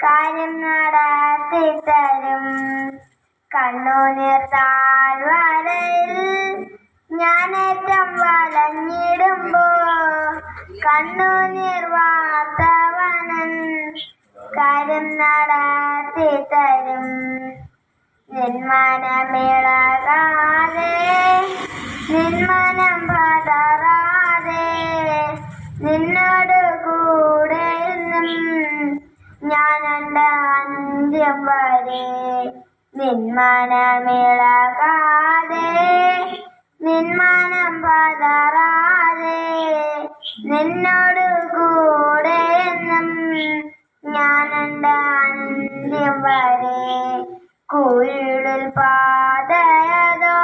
കാര്യം നടത്തി തരും. കണ്ണുനീർ താഴ്വരയിൽ ഞാനേറ്റം വലഞ്ഞിടുമ്പോ കണ്ണുനീർ കാര്യം നടത്തി തരും. വരെ നിന്മനമിളകാതെ നിന്മനം പതറാതെ നിന്നോട് കൂടെ എന്നും ഞാനുണ്ട് അന്ത്യം വരെ. കുരുളിൽ പാതയതോ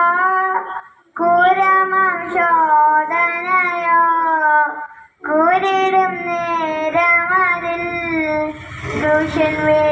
കുരമം ശോധനയോ കുരിടും നേരമതിൽ ദൂഷൻ വീഴൽ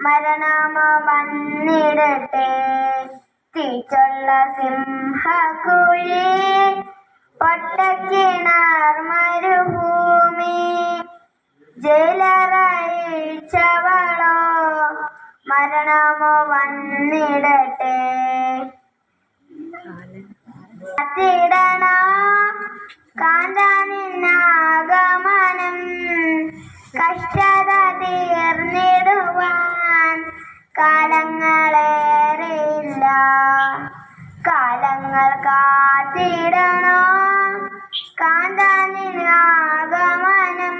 മരണമോ വന്നിടട്ടെ തീച്ചുള്ള സിംഹക്കുഴി പൊട്ടക്കിണർ മരുഭൂമി ജയിലറയിച്ചവളോ മരണമോ വന്നിടട്ടെ കാത്തിടണോ. കാന്താനിന്നാഗമനം കാലങ്ങൾ കാത്തിടണോ? കാന്താനിനാഗമനം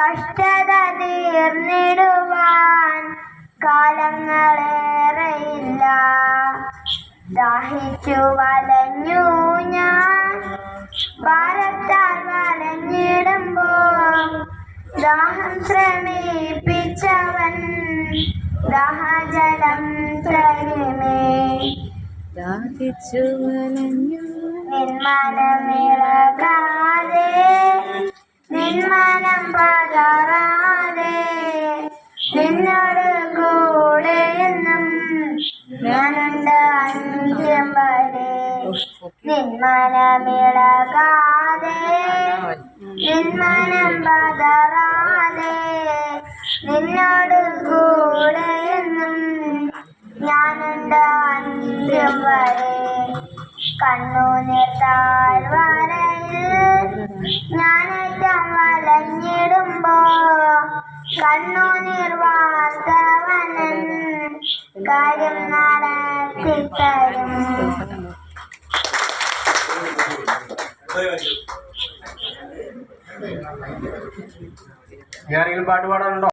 കഷ്ടത തീർന്നിടുവാൻ കാലങ്ങളേറെയില്ല. ദാഹിച്ചു വലഞ്ഞു ഞാൻ. ഭാരത്താൽ വലഞ്ഞിടുമ്പോ ദാഹം ശ്രമിപ്പിച്ചവൻ ദാഹജലം ദാഹിച്ചു വലഞ്ഞു. നിന്മനം പതറാതെ നിന്നോട് കൂടെ എന്നും ഞാനുണ്ട് അന്ത്യം നിന്മനം പതറാതെ നിന്നോട് കൂടെ എന്നും ഞാനുണ്ട് അന്ത്യം വരെ കണ്ണുനീർ ഞാനേറ്റം വലഞ്ഞിടുമ്പോ കണ്ണുനീർ കാര്യം ഇനി ആരെങ്കിലും പാട്ട് പാടാനുണ്ടോ